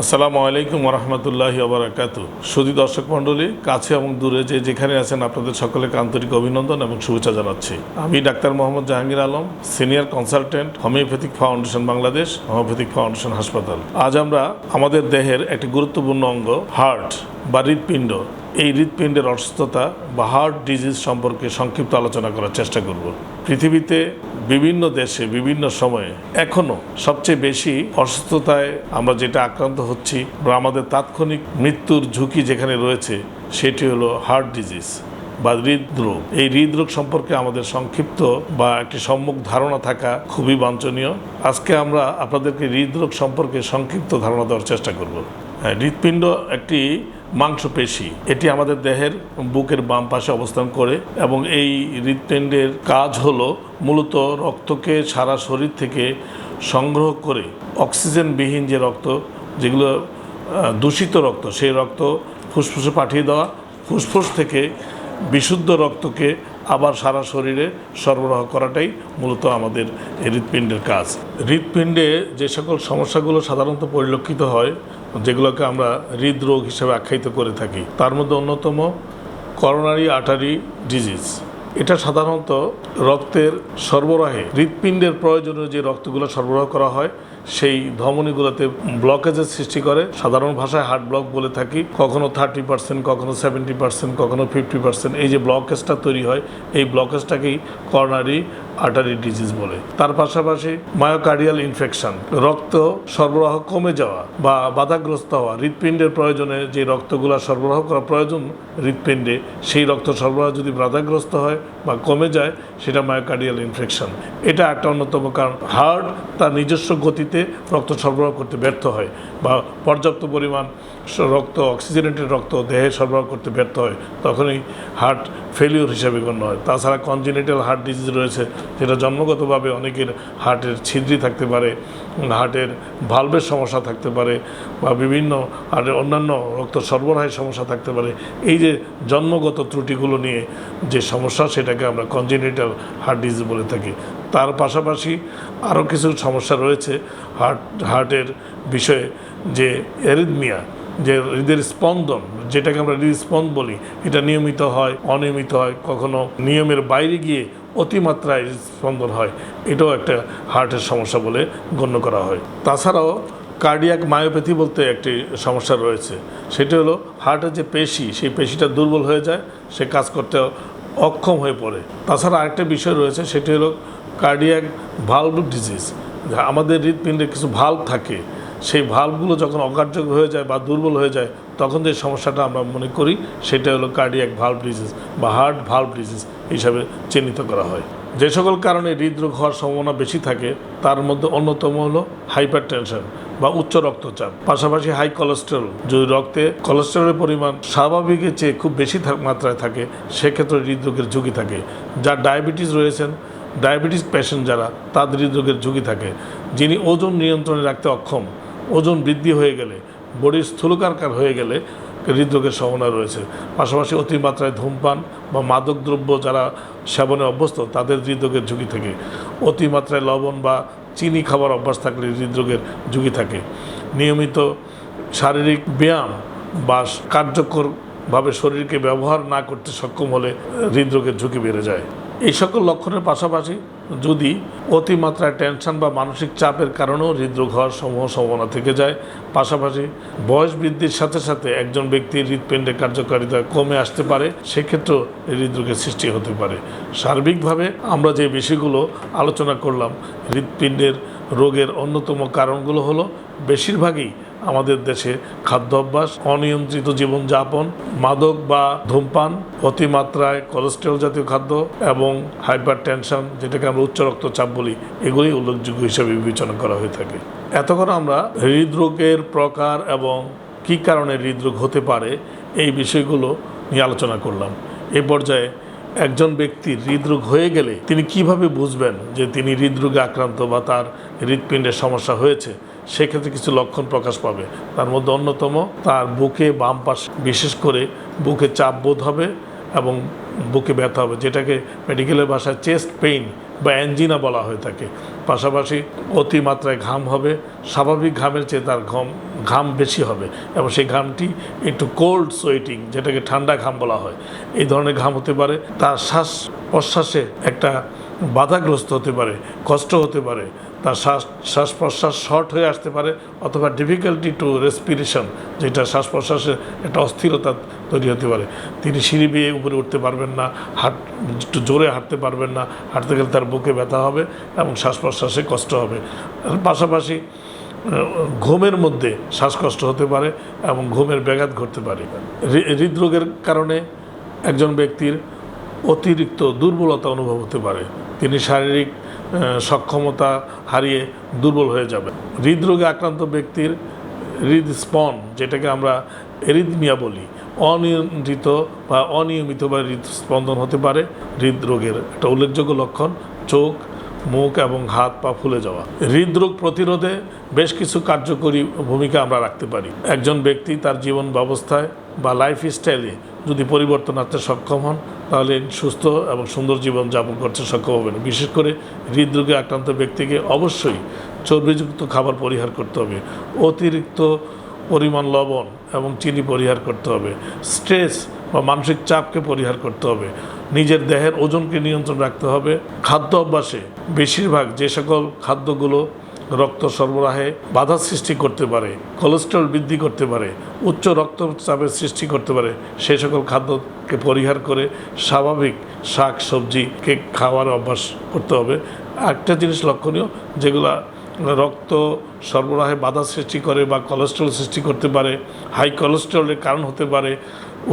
আসসালামু আলাইকুম রহমতুল্লাহি আবরাকাত সুদী দর্শক মণ্ডলী, কাছে এবং দূরে যে যেখানে আছেন আপনাদের সকলকে আন্তরিক অভিনন্দন এবং শুভেচ্ছা জানাচ্ছি। আমি doctor Mohammad Jahangir Alam, senior consultant, homeopathic foundation Bangladesh, homeopathic foundation হাসপাতাল। আজ আমরা আমাদের দেহের একটি গুরুত্বপূর্ণ অঙ্গ, হার্ট বা হৃৎপিণ্ড। এই হৃৎপিণ্ডের অসুস্থতা বা হার্ট ডিজিজ সম্পর্কে সংক্ষিপ্ত আলোচনা করার চেষ্টা করব। পৃথিবীতে বিভিন্ন দেশে বিভিন্ন সময়ে এখনও সবচেয়ে বেশি অসুস্থতায় আমরা যেটা আক্রান্ত হচ্ছি বা আমাদের তাৎক্ষণিক মৃত্যুর ঝুঁকি যেখানে রয়েছে সেটি হলো হার্ট ডিজিজ বা হৃদরোগ। এই হৃদরোগ সম্পর্কে আমাদের সংক্ষিপ্ত বা একটি সম্মুখ ধারণা থাকা খুবই বাঞ্ছনীয়। আজকে আমরা আপনাদেরকে হৃদরোগ সম্পর্কে সংক্ষিপ্ত ধারণা দেওয়ার চেষ্টা করব। হ্যাঁ, হৃৎপিণ্ড একটি মাংসপেশি, এটি আমাদের দেহের বুকের বাম পাশে অবস্থান করে এবং এই হৃৎপিণ্ডের কাজ হলো মূলত রক্তকে সারা শরীর থেকে সংগ্রহ করে অক্সিজেনবিহীন যে রক্ত, যেগুলো দূষিত রক্ত, সেই রক্ত ফুসফুসে পাঠিয়ে দেওয়া, ফুসফুস থেকে বিশুদ্ধ রক্তকে আবার সারা শরীরে সরবরাহ করাটাই মূলত আমাদের হৃৎপিণ্ডের কাজ। হৃৎপিণ্ডে যে সকল সমস্যাগুলো সাধারণত পরিলক্ষিত হয়, যেগুলোকে আমরা হৃদরোগ হিসেবে আখ্যায়িত করে থাকি, তার মধ্যে অন্যতম করোনারি আটারি ডিজিজ। এটা সাধারণত রক্তের সরবরাহে, হৃৎপিণ্ডের প্রয়োজনীয় যে রক্তগুলো সরবরাহ করা হয় সেই ধমনীগুলোতে ব্লকেজের সৃষ্টি করে। সাধারণ ভাষায় হার্ট ব্লক বলে থাকি। কখনো থার্টি পার্সেন্ট কখনো সেভেন্টি পার্সেন্ট কখনো ফিফটি পার্সেন্ট এই যে ব্লকেজটা তৈরি হয়, এই ব্লকেজটাকেই করোনারি আর্টারি ডিজিজ বলে। তার পাশাপাশি মায়োকার্ডিয়াল ইনফেকশন রক্ত সরবরাহ কমে যাওয়া বা বাধাগ্রস্ত হওয়া, হৃৎপিণ্ডের প্রয়োজনে যে রক্তগুলো সরবরাহ করা প্রয়োজন হৃৎপিণ্ডে, সেই রক্ত সরবরাহ যদি বাধাগ্রস্ত হয় বা কমে যায়, সেটা মায়োকার্ডিয়াল ইনফেকশন এটা একটা অন্যতম কারণ। হার্ট তার নিজস্ব গতিতে রক্ত সরবরাহ করতে ব্যর্থ হয় বা পর্যাপ্ত পরিমাণ রক্ত, অক্সিজেনেটেড রক্ত দেহে সরবরাহ করতে ব্যর্থ হয়। তখনই হার্ট ফেলিওর হিসাবে গণ্য হয়। তাছাড়া কনজিনেটাল হার্ট ডিজিজ রয়েছে। যেটা জন্মগতভাবে অনেকের হার্টের ছিদ্রি থাকতে পারে, হার্টের ভালভের সমস্যা থাকতে পারে বা বিভিন্ন আর অন্যান্য রক্ত সরবরাহের সমস্যা থাকতে পারে। এই যে জন্মগত ত্রুটিগুলো নিয়ে যে সমস্যা, সেটাকে আমরা কনজিনেটাল হার্ট ডিজিজ বলে থাকি। তার পাশাপাশি আরও কিছু সমস্যা রয়েছে। হার্ট, হার্টের বিষয়ে যে এরিদমিয়া যে হৃদের স্পন্দন যেটাকে আমরা হৃদস্পন্দ বলি, এটা নিয়মিত হয়, অনিয়মিত হয়, কখনো নিয়মের বাইরে গিয়ে অতিমাত্রায় স্পন্দন হয়। এটাও একটা হার্টের সমস্যা বলে গণ্য করা হয়। তাছাড়াও কার্ডিয়াক মায়োপ্যাথি বলতে একটি সমস্যা রয়েছে। সেটি হলো হার্টের যে পেশি, সেই পেশিটা দুর্বল হয়ে যায়, সে কাজ করতে অক্ষম হয়ে পড়ে। তাছাড়া আরেকটা বিষয় রয়েছে, সেটি হলো কার্ডিয়াক ভালভ ডিজিজ। আমাদের হৃৎপিণ্ডে কিছু ভাল্ব থাকে সেই ভাল্বগুলো যখন অকার্যকর হয়ে যায় বা দুর্বল হয়ে যায়, তখন যে সমস্যাটা আমরা মনে করি সেটা হলো কার্ডিয়াক ভাল্ব ডিজিজ বা হার্ট ভাল্ব ডিজিজ হিসাবে চিহ্নিত করা হয়। যে সকল কারণে হৃদরোগ হওয়ার সম্ভাবনা বেশি থাকে, তার মধ্যে অন্যতম হলো হাইপার টেনশন বা উচ্চ রক্তচাপ। পাশাপাশি হাই কোলেস্টেরল যদি রক্তে কোলেস্টেরলের পরিমাণ স্বাভাবিকের চেয়ে খুব বেশি মাত্রায় থাকে, সেক্ষেত্রে হৃদরোগের ঝুঁকি থাকে। যার ডায়াবেটিস রয়েছেন ডায়াবেটিস পেশেন্ট যারা, তাদের হৃদরোগের ঝুঁকি থাকে, যিনি ওজন নিয়ন্ত্রণে রাখতে অক্ষম। ওজন বৃদ্ধি হয়ে গেলে, বডির স্থূলকারকার হয়ে গেলে হৃদরোগের সম্ভাবনা রয়েছে। পাশাপাশি অতিমাত্রায় ধূমপান বা মাদকদ্রব্য যারা সেবনে অভ্যস্ত, তাদের হৃদরোগের ঝুঁকি থাকে। অতিমাত্রায় লবণ বা চিনি খাবার অভ্যাস থাকলে হৃদরোগের ঝুঁকি থাকে। নিয়মিত শারীরিক ব্যায়াম বা কার্যকরভাবে শরীরকে ব্যবহার না করতে সক্ষম হলে হৃদরোগের ঝুঁকি বেড়ে যায়। এই সকল লক্ষণের পাশাপাশি যদি অতিমাত্রায় টেনশন বা মানসিক চাপের কারণেও হৃদরোগ হওয়ার সমূহ সম্ভাবনা থেকে যায়, পাশাপাশি বয়স বৃদ্ধির সাথে সাথে একজন ব্যক্তির হৃৎপিণ্ডের কার্যকারিতা কমে আসতে পারে, সেক্ষেত্রেও হৃদরোগের সৃষ্টি হতে পারে। সার্বিকভাবে আমরা যে বিষয়গুলো আলোচনা করলাম হৃদপিণ্ডের রোগের অন্যতম কারণগুলো হলো, বেশিরভাগই আমাদের দেশে খাদ্য অভ্যাস, অনিয়ন্ত্রিত জীবনযাপন, মাদক বা ধূমপান, অতিমাত্রায় কোলেস্টেরল জাতীয় খাদ্য এবং হাইপার টেনশন যেটাকে আমরা উচ্চ রক্তচাপ বলি এগুলি উল্লেখযোগ্য হিসেবে বিবেচনা করা হয়ে থাকে। এতক্ষণ আমরা হৃদরোগের প্রকার এবং কী কারণে হৃদরোগ হতে পারে এই বিষয়গুলো নিয়ে আলোচনা করলাম। এই পর্যায়ে একজন ব্যক্তির হৃদরোগ হয়ে গেলে তিনি কীভাবে বুঝবেন যে তিনি হৃদরোগে আক্রান্ত বা তার হৃদপিণ্ডের সমস্যা হয়েছে? সেক্ষেত্রে কিছু লক্ষণ প্রকাশ পাবে। তার মধ্যে অন্যতম, তার বুকে বাম পাশ, বিশেষ করে বুকে চাপ বোধ হবে এবং বুকে ব্যথা হবে, যেটাকে মেডিকেলের ভাষায় চেস্ট পেইন বা অ্যাঞ্জিনা বলা হয়ে থাকে। পাশাপাশি অতিমাত্রায় ঘাম হবে, স্বাভাবিক ঘামের চেয়ে তার ঘম, ঘাম বেশি হবে এবং সেই ঘামটি একটু কোল্ড সোয়েটিং যেটাকে ঠান্ডা ঘাম বলা হয়। এই ধরনের ঘাম হতে পারে, তার শ্বাস প্রশ্বাসে একটা বাধাগ্রস্ত হতে পারে, কষ্ট হতে পারে তার শ্বাস শ্বাস প্রশ্বাস শর্ট হয়ে আসতে পারে অথবা ডিফিকাল্টি টু রেসপিরেশন যেটা শ্বাস প্রশ্বাসের একটা অস্থিরতা তৈরি হতে পারে। তিনি সিঁড়ি বেয়ে উপরে উঠতে পারবেন না, হাট, একটু জোরে হাঁটতে পারবেন না, হাঁটতে গেলে তার বুকে ব্যথা হবে এবং শ্বাস প্রশ্বাসে কষ্ট হবে। পাশাপাশি ঘুমের মধ্যে শ্বাসকষ্ট হতে পারে এবং ঘুমের ব্যাঘাত ঘটতে পারে। হৃদরোগের কারণে একজন ব্যক্তির অতিরিক্ত দুর্বলতা অনুভব হতে পারে। তিনি শারীরিক সক্ষমতা হারিয়ে দুর্বল হয়ে যাবে। হৃদরোগে আক্রান্ত ব্যক্তির হৃদস্পন, যেটাকে আমরা এরিদমিয়া বলি, অনিয়ন্ত্রিত বা অনিয়মিতভাবে হৃদস্পন্দন হতে পারে। হৃদরোগের একটা উল্লেখযোগ্য লক্ষণ, চোখ, মুখ এবং হাত পা ফুলে যাওয়া। হৃদরোগ প্রতিরোধে বেশ কিছু কার্যকরী ভূমিকা আমরা রাখতে পারি। একজন ব্যক্তি তার জীবন ব্যবস্থায় বা লাইফ স্টাইলে যদি পরিবর্তন আনতে সক্ষম হন, তাহলে সুস্থ এবং সুন্দর জীবন যাপন করতে সক্ষম হবেন। বিশেষ করে হৃদরোগে আক্রান্ত ব্যক্তিকে অবশ্যই চর্বিযুক্ত খাবার পরিহার করতে হবে, অতিরিক্ত পরিমাণ লবণ এবং চিনি পরিহার করতে হবে, স্ট্রেস বা মানসিক চাপকে পরিহার করতে হবে, নিজের দেহের ওজনকে নিয়ন্ত্রণ রাখতে হবে, খাদ্য অভ্যাসে বেশিরভাগ যে সকল খাদ্যগুলো রক্ত সরবরাহে বাধা সৃষ্টি করতে পারে কোলেস্ট্রল বৃদ্ধি করতে পারে, উচ্চ রক্তচাপের সৃষ্টি করতে পারে সেই সকল খাদ্যকে পরিহার করে স্বাভাবিক শাক সবজিকে খাওয়ার অভ্যাস করতে হবে। একটা জিনিস লক্ষণীয়, যেগুলা রক্ত সরবরাহে বাধা সৃষ্টি করে বা কোলেস্ট্রল সৃষ্টি করতে পারে হাই কোলেস্ট্রলের কারণ হতে পারে,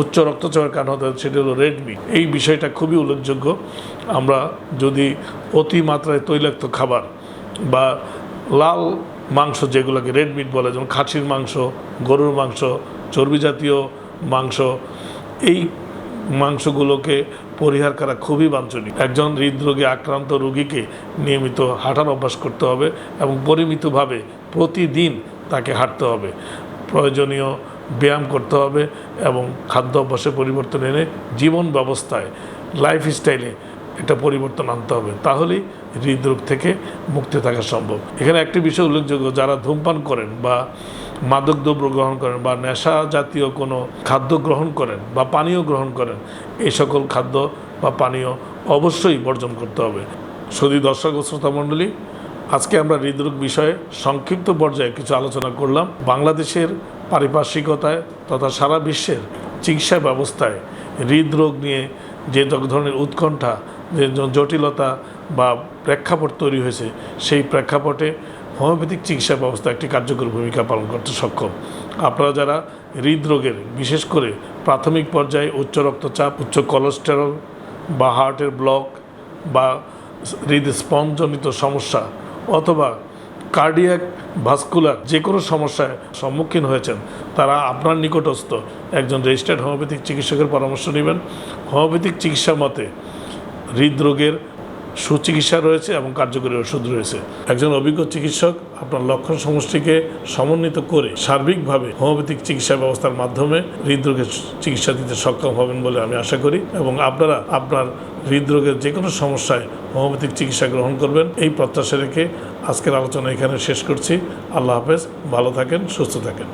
উচ্চ রক্তচাপের কারণ হতে পারে, সেটি হলো রেড মিট এই বিষয়টা খুবই উল্লেখযোগ্য। আমরা যদি অতিমাত্রায় তৈলাক্ত খাবার বা লাল মাংস যেগুলোকে রেড মিট বলে, যেমন খাসির মাংস, গরুর মাংস, চর্বি জাতীয় মাংস, এই মাংসগুলোকে পরিহার করা খুবই বাঞ্ছনীয়। একজন হৃদরোগে আক্রান্ত রোগীকে নিয়মিত হাঁটার অভ্যাস করতে হবে এবং পরিমিতভাবে প্রতিদিন তাকে হাঁটতে হবে। প্রয়োজনীয় ব্যায়াম করতে হবে এবং খাদ্য অভ্যাসে পরিবর্তন এনে জীবন ব্যবস্থায় লাইফ একটা পরিবর্তন আনতে হবে, তাহলেই হৃদরোগ থেকে মুক্তি থাকা সম্ভব। এখানে একটি বিষয় উল্লেখযোগ্য, যারা ধূমপান করেন বা মাদকদ্রব্য গ্রহণ করেন বা নেশা জাতীয় কোনো খাদ্য গ্রহণ করেন বা পানীয় গ্রহণ করেন, এই সকল খাদ্য বা পানীয় অবশ্যই বর্জন করতে হবে। শুধু দর্শক ও শ্রোতা মণ্ডলী, আজকে আমরা হৃদরোগ বিষয়ে সংক্ষিপ্ত পর্যায়ে কিছু আলোচনা করলাম। বাংলাদেশের পারিপার্শ্বিকতায় তথা সারা বিশ্বের চিকিৎসা ব্যবস্থায় হৃদরোগ নিয়ে যে ধরনের উৎকণ্ঠা যে জটিলতা বা প্রেক্ষাপট তৈরি হয়েছে, সেই প্রেক্ষাপটে হোমিওপ্যাথিক চিকিৎসা ব্যবস্থা একটি কার্যকর ভূমিকা পালন করতে সক্ষম। আপনারা যারা হৃদরোগের, বিশেষ করে প্রাথমিক পর্যায়ে উচ্চ রক্তচাপ, উচ্চ কোলেস্টেরল বা হার্টের ব্লক বা হৃদস্পন্দজনিত সমস্যা অথবা কার্ডিয়াক ভাস্কুলার যে কোনো সমস্যায় সম্মুখীন হয়েছেন, তারা আপনার নিকটস্থ একজন রেজিস্টার্ড হোমিওপ্যাথিক চিকিৎসকের পরামর্শ নেবেন। হোমিওপ্যাথিক চিকিৎসা মতে হৃদরোগের সুচিকিৎসা রয়েছে এবং কার্যকরী ওষুধ রয়েছে। একজন অভিজ্ঞ চিকিৎসক আপনার লক্ষণ সমষ্টিকে সমন্বিত করে সার্বিকভাবে হোমিওপ্যাথিক চিকিৎসা ব্যবস্থার মাধ্যমে হৃদরোগের চিকিৎসা দিতে সক্ষম হবেন বলে আমি আশা করি এবং আপনারা আপনার হৃদরোগের যে কোনো সমস্যায় হোমিওপ্যাথিক চিকিৎসা গ্রহণ করবেন। এই প্রত্যাশা রেখে আজকের আলোচনা এখানে শেষ করছি। আল্লাহ হাফেজ। ভালো থাকেন, সুস্থ থাকেন।